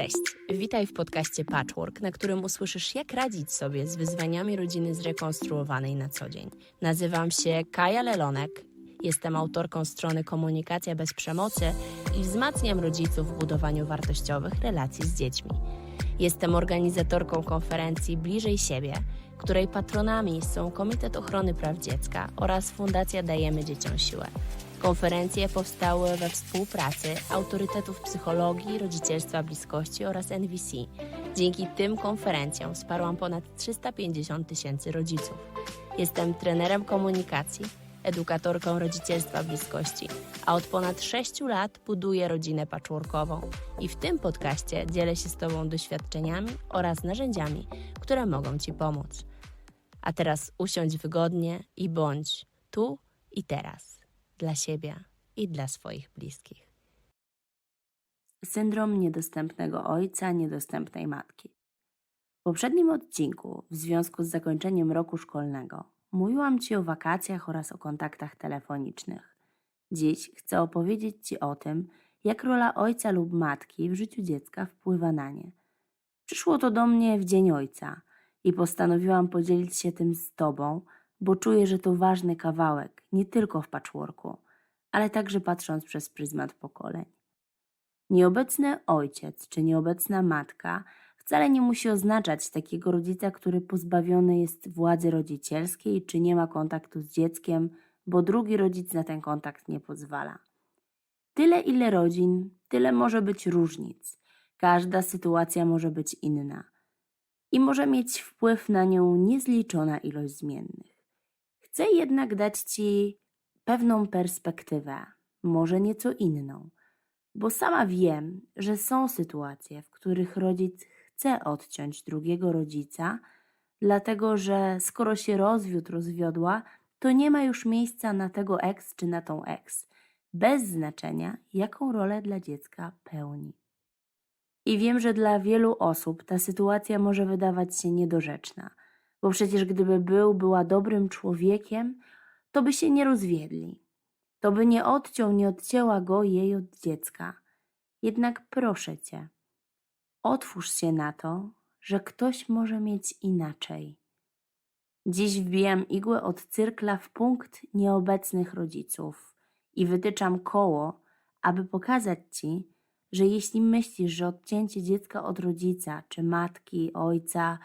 Cześć, witaj w podcaście Patchwork, na którym usłyszysz, jak radzić sobie z wyzwaniami rodziny zrekonstruowanej na co dzień. Nazywam się Kaja Lelonek, jestem autorką strony Komunikacja bez przemocy i wzmacniam rodziców w budowaniu wartościowych relacji z dziećmi. Jestem organizatorką konferencji Bliżej Siebie, której patronami są Komitet Ochrony Praw Dziecka oraz Fundacja Dajemy Dzieciom Siłę. Konferencje powstały we współpracy autorytetów psychologii, rodzicielstwa bliskości oraz NVC. Dzięki tym konferencjom wsparłam ponad 350 tysięcy rodziców. Jestem trenerem komunikacji, edukatorką rodzicielstwa bliskości, a od ponad 6 lat buduję rodzinę patchworkową i w tym podcaście dzielę się z Tobą doświadczeniami oraz narzędziami, które mogą Ci pomóc. A teraz usiądź wygodnie i bądź tu i teraz dla siebie i dla swoich bliskich. Syndrom niedostępnego ojca, niedostępnej matki. W poprzednim odcinku, w związku z zakończeniem roku szkolnego, mówiłam Ci o wakacjach oraz o kontaktach telefonicznych. Dziś chcę opowiedzieć Ci o tym, jak rola ojca lub matki w życiu dziecka wpływa na nie. Przyszło to do mnie w Dzień Ojca i postanowiłam podzielić się tym z Tobą, bo czuję, że to ważny kawałek, nie tylko w patchworku, ale także patrząc przez pryzmat pokoleń. Nieobecny ojciec czy nieobecna matka wcale nie musi oznaczać takiego rodzica, który pozbawiony jest władzy rodzicielskiej czy nie ma kontaktu z dzieckiem, bo drugi rodzic na ten kontakt nie pozwala. Tyle, ile rodzin, tyle może być różnic. Każda sytuacja może być inna i może mieć wpływ na nią niezliczona ilość zmiennych. Chcę jednak dać Ci pewną perspektywę, może nieco inną, bo sama wiem, że są sytuacje, w których rodzic chce odciąć drugiego rodzica, dlatego że skoro się rozwiódł, rozwiodła, to nie ma już miejsca na tego ex czy na tą ex, bez znaczenia, jaką rolę dla dziecka pełni. I wiem, że dla wielu osób ta sytuacja może wydawać się niedorzeczna, bo przecież gdyby był, była dobrym człowiekiem, to by się nie rozwiedli. To by nie odciął, nie odcięła go jej od dziecka. Jednak proszę cię, otwórz się na to, że ktoś może mieć inaczej. Dziś wbijam igłę od cyrkla w punkt nieobecnych rodziców i wytyczam koło, aby pokazać ci, że jeśli myślisz, że odcięcie dziecka od rodzica, czy matki, ojca,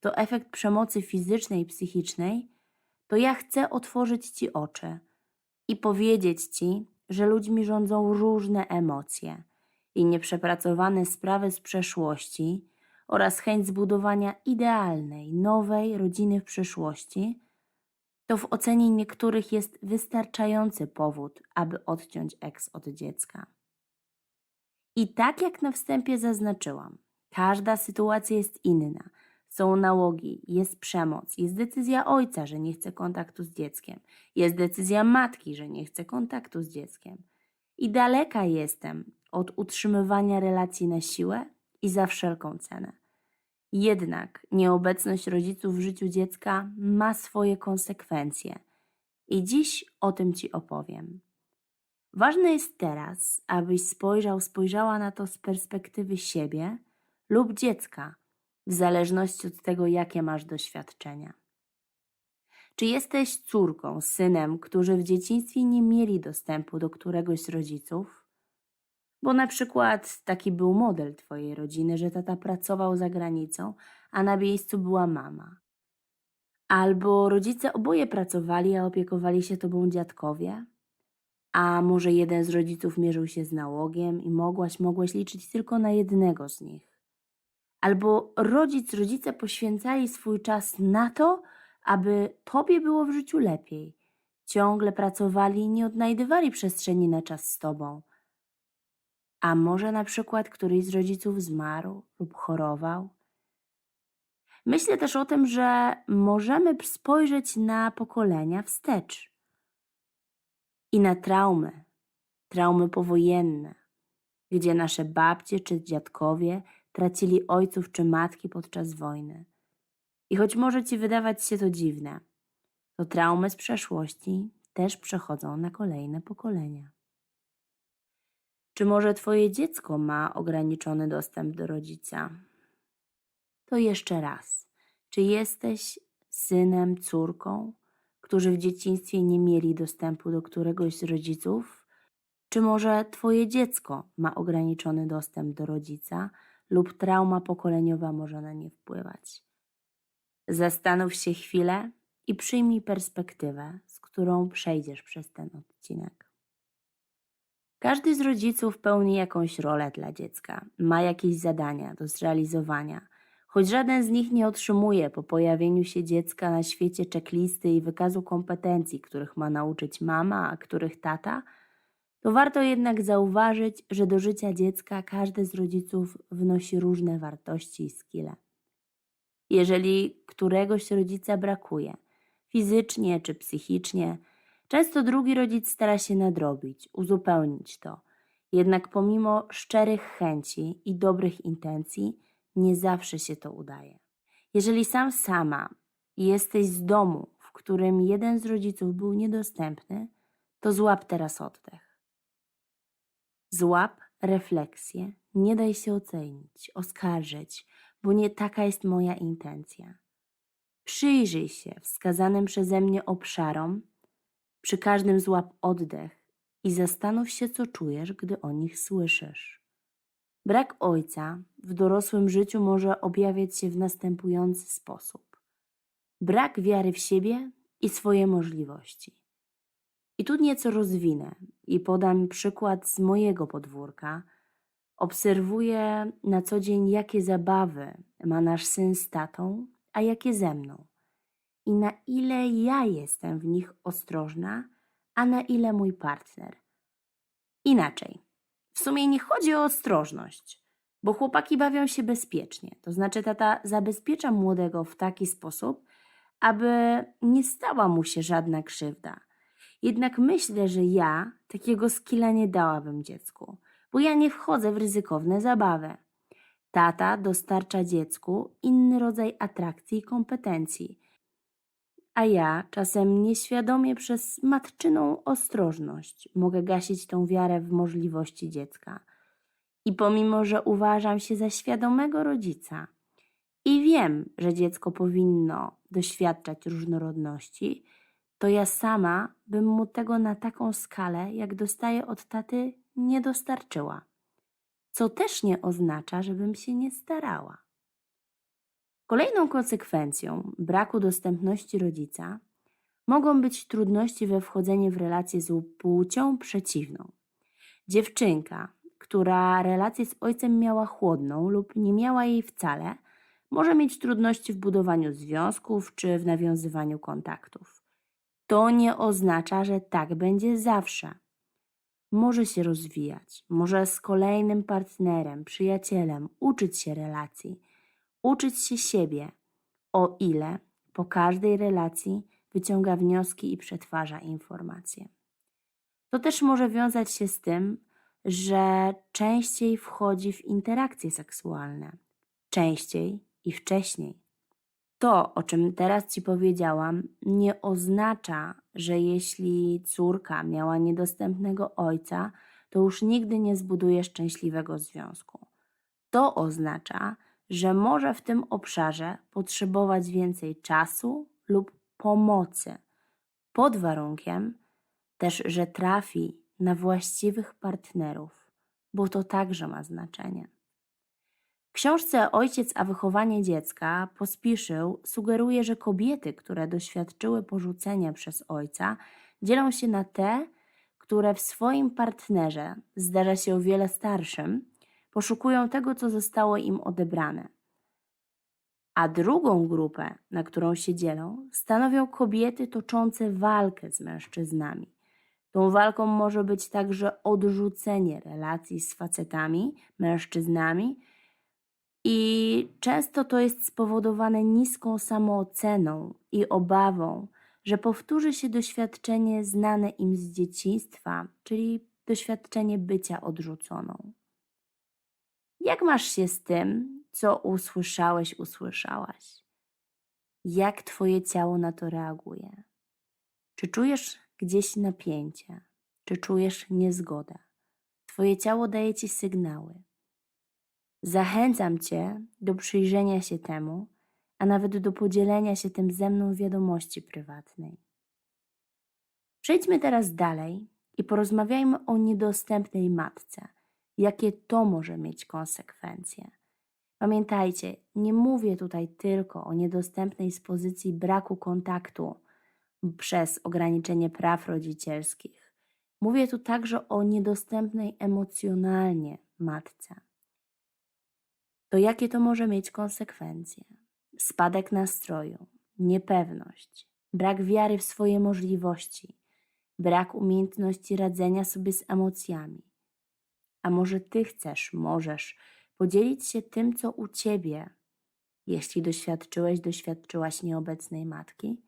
to efekt przemocy fizycznej i psychicznej, to ja chcę otworzyć ci oczy i powiedzieć ci, że ludźmi rządzą różne emocje i nieprzepracowane sprawy z przeszłości oraz chęć zbudowania idealnej, nowej rodziny w przyszłości, to w ocenie niektórych jest wystarczający powód, aby odciąć eks od dziecka. I tak jak na wstępie zaznaczyłam, każda sytuacja jest inna. Są nałogi, jest przemoc, jest decyzja ojca, że nie chce kontaktu z dzieckiem, jest decyzja matki, że nie chce kontaktu z dzieckiem. I daleka jestem od utrzymywania relacji na siłę i za wszelką cenę. Jednak nieobecność rodziców w życiu dziecka ma swoje konsekwencje. I dziś o tym Ci opowiem. Ważne jest teraz, abyś spojrzał, spojrzała na to z perspektywy siebie lub dziecka, w zależności od tego, jakie masz doświadczenia. Czy jesteś córką, synem, którzy w dzieciństwie nie mieli dostępu do któregoś z rodziców? Bo na przykład taki był model Twojej rodziny, że tata pracował za granicą, a na miejscu była mama. Albo rodzice oboje pracowali, a opiekowali się Tobą dziadkowie? A może jeden z rodziców mierzył się z nałogiem i mogłaś, mogłeś liczyć tylko na jednego z nich. Albo rodzic, rodzice poświęcali swój czas na to, aby tobie było w życiu lepiej. Ciągle pracowali i nie odnajdywali przestrzeni na czas z tobą. A może na przykład któryś z rodziców zmarł lub chorował? Myślę też o tym, że możemy spojrzeć na pokolenia wstecz i na traumy, traumy powojenne, gdzie nasze babcie czy dziadkowie tracili ojców czy matki podczas wojny. I choć może ci wydawać się to dziwne, to traumy z przeszłości też przechodzą na kolejne pokolenia. Czy może twoje dziecko ma ograniczony dostęp do rodzica? To jeszcze raz. Czy jesteś synem, córką, którzy w dzieciństwie nie mieli dostępu do któregoś z rodziców? Czy może twoje dziecko ma ograniczony dostęp do rodzica lub trauma pokoleniowa może na nie wpływać? Zastanów się chwilę i przyjmij perspektywę, z którą przejdziesz przez ten odcinek. Każdy z rodziców pełni jakąś rolę dla dziecka, ma jakieś zadania do zrealizowania. Choć żaden z nich nie otrzymuje po pojawieniu się dziecka na świecie checklisty i wykazu kompetencji, których ma nauczyć mama, a których tata, to warto jednak zauważyć, że do życia dziecka każdy z rodziców wnosi różne wartości i skille. Jeżeli któregoś rodzica brakuje, fizycznie czy psychicznie, często drugi rodzic stara się nadrobić, uzupełnić to. Jednak pomimo szczerych chęci i dobrych intencji, nie zawsze się to udaje. Jeżeli sam sama jesteś z domu, w którym jeden z rodziców był niedostępny, to złap teraz oddech. Złap refleksję, nie daj się ocenić, oskarżyć, bo nie taka jest moja intencja. Przyjrzyj się wskazanym przeze mnie obszarom, przy każdym złap oddech i zastanów się, co czujesz, gdy o nich słyszysz. Brak ojca w dorosłym życiu może objawiać się w następujący sposób: brak wiary w siebie i swoje możliwości. I tu nieco rozwinę i podam przykład z mojego podwórka. Obserwuję na co dzień, jakie zabawy ma nasz syn z tatą, a jakie ze mną. I na ile ja jestem w nich ostrożna, a na ile mój partner. Inaczej. W sumie nie chodzi o ostrożność, bo chłopaki bawią się bezpiecznie. To znaczy, tata zabezpiecza młodego w taki sposób, aby nie stała mu się żadna krzywda. Jednak myślę, że ja takiego skilla nie dałabym dziecku, bo ja nie wchodzę w ryzykowne zabawy. Tata dostarcza dziecku inny rodzaj atrakcji i kompetencji, a ja czasem nieświadomie przez matczyną ostrożność mogę gasić tą wiarę w możliwości dziecka. I pomimo, że uważam się za świadomego rodzica i wiem, że dziecko powinno doświadczać różnorodności, to ja sama bym mu tego na taką skalę, jak dostaję od taty, nie dostarczyła. Co też nie oznacza, żebym się nie starała. Kolejną konsekwencją braku dostępności rodzica mogą być trudności we wchodzeniu w relację z płcią przeciwną. Dziewczynka, która relację z ojcem miała chłodną lub nie miała jej wcale, może mieć trudności w budowaniu związków czy w nawiązywaniu kontaktów. To nie oznacza, że tak będzie zawsze. Może się rozwijać, może z kolejnym partnerem, przyjacielem uczyć się relacji uczyć się siebie, o ile po każdej relacji wyciąga wnioski i przetwarza informacje. To też może wiązać się z tym, że częściej wchodzi w interakcje seksualne, częściej i wcześniej. To, o czym teraz Ci powiedziałam, nie oznacza, że jeśli córka miała niedostępnego ojca, to już nigdy nie zbuduje szczęśliwego związku. To oznacza, że może w tym obszarze potrzebować więcej czasu lub pomocy, pod warunkiem też, że trafi na właściwych partnerów, bo to także ma znaczenie. W książce Ojciec a wychowanie dziecka Pospieszył sugeruje, że kobiety, które doświadczyły porzucenia przez ojca, dzielą się na te, które w swoim partnerze, zdarza się o wiele starszym, poszukują tego, co zostało im odebrane. A drugą grupę, na którą się dzielą, stanowią kobiety toczące walkę z mężczyznami. Tą walką może być także odrzucenie relacji z facetami, mężczyznami, i często to jest spowodowane niską samooceną i obawą, że powtórzy się doświadczenie znane im z dzieciństwa, czyli doświadczenie bycia odrzuconą. Jak masz się z tym, co usłyszałeś, usłyszałaś? Jak Twoje ciało na to reaguje? Czy czujesz gdzieś napięcie? Czy czujesz niezgodę? Twoje ciało daje Ci sygnały. Zachęcam Cię do przyjrzenia się temu, a nawet do podzielenia się tym ze mną wiadomości prywatnej. Przejdźmy teraz dalej i porozmawiajmy o niedostępnej matce. Jakie to może mieć konsekwencje? Pamiętajcie, nie mówię tutaj tylko o niedostępnej z pozycji braku kontaktu przez ograniczenie praw rodzicielskich. Mówię tu także o niedostępnej emocjonalnie matce. To jakie to może mieć konsekwencje? Spadek nastroju, niepewność, brak wiary w swoje możliwości, brak umiejętności radzenia sobie z emocjami. A może ty chcesz, możesz podzielić się tym, co u ciebie, jeśli doświadczyłeś, doświadczyłaś nieobecnej matki?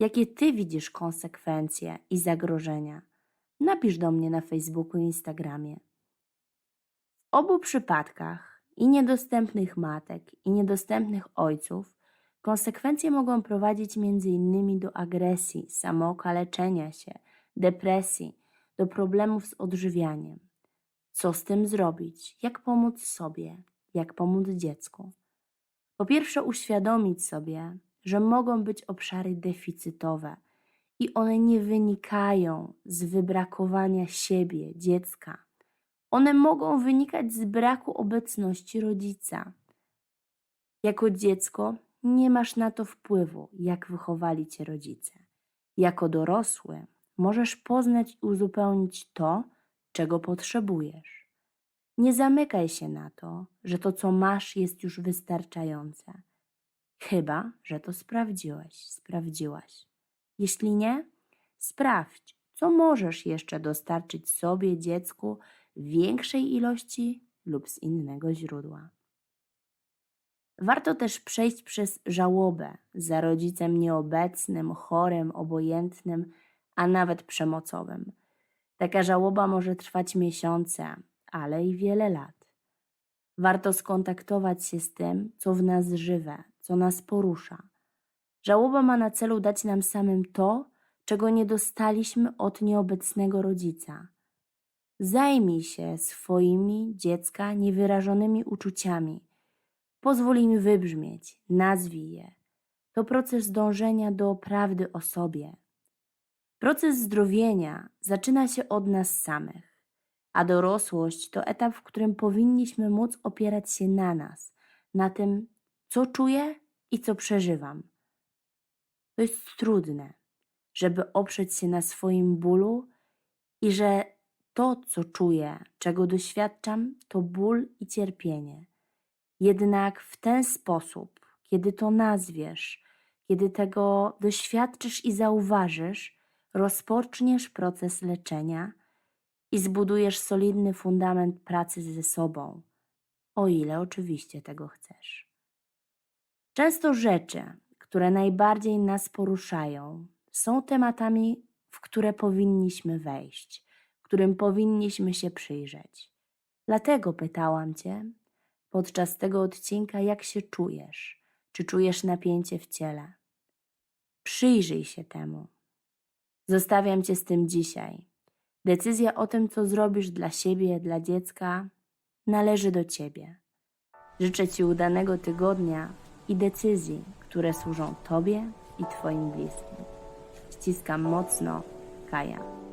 Jakie ty widzisz konsekwencje i zagrożenia? Napisz do mnie na Facebooku i Instagramie. W obu przypadkach i niedostępnych matek, i niedostępnych ojców konsekwencje mogą prowadzić m.in. do agresji, samookaleczenia się, depresji, do problemów z odżywianiem. Co z tym zrobić? Jak pomóc sobie? Jak pomóc dziecku? Po pierwsze, uświadomić sobie, że mogą być obszary deficytowe i one nie wynikają z wybrakowania siebie, dziecka. One mogą wynikać z braku obecności rodzica. Jako dziecko nie masz na to wpływu, jak wychowali cię rodzice. Jako dorosły możesz poznać i uzupełnić to, czego potrzebujesz. Nie zamykaj się na to, że to, co masz, jest już wystarczające. Chyba, że to sprawdziłeś, sprawdziłaś. Jeśli nie, sprawdź, co możesz jeszcze dostarczyć sobie, dziecku, większej ilości lub z innego źródła. Warto też przejść przez żałobę za rodzicem nieobecnym, chorym, obojętnym, a nawet przemocowym. Taka żałoba może trwać miesiące, ale i wiele lat. Warto skontaktować się z tym, co w nas żywe, co nas porusza. Żałoba ma na celu dać nam samym to, czego nie dostaliśmy od nieobecnego rodzica. Zajmij się swoimi dziecka niewyrażonymi uczuciami. Pozwól im wybrzmieć, nazwij je. To proces dążenia do prawdy o sobie. Proces zdrowienia zaczyna się od nas samych, a dorosłość to etap, w którym powinniśmy móc opierać się na nas, na tym, co czuję i co przeżywam. To jest trudne, żeby oprzeć się na swoim bólu i że to, co czuję, czego doświadczam, to ból i cierpienie. Jednak w ten sposób, kiedy to nazwiesz, kiedy tego doświadczysz i zauważysz, rozpoczniesz proces leczenia i zbudujesz solidny fundament pracy ze sobą, o ile oczywiście tego chcesz. Często rzeczy, które najbardziej nas poruszają, są tematami, w które powinniśmy wejść, którym powinniśmy się przyjrzeć. Dlatego pytałam Cię podczas tego odcinka, jak się czujesz, czy czujesz napięcie w ciele. Przyjrzyj się temu. Zostawiam Cię z tym dzisiaj. Decyzja o tym, co zrobisz dla siebie, dla dziecka, należy do Ciebie. Życzę Ci udanego tygodnia i decyzji, które służą Tobie i Twoim bliskim. Ściskam mocno, Kaja.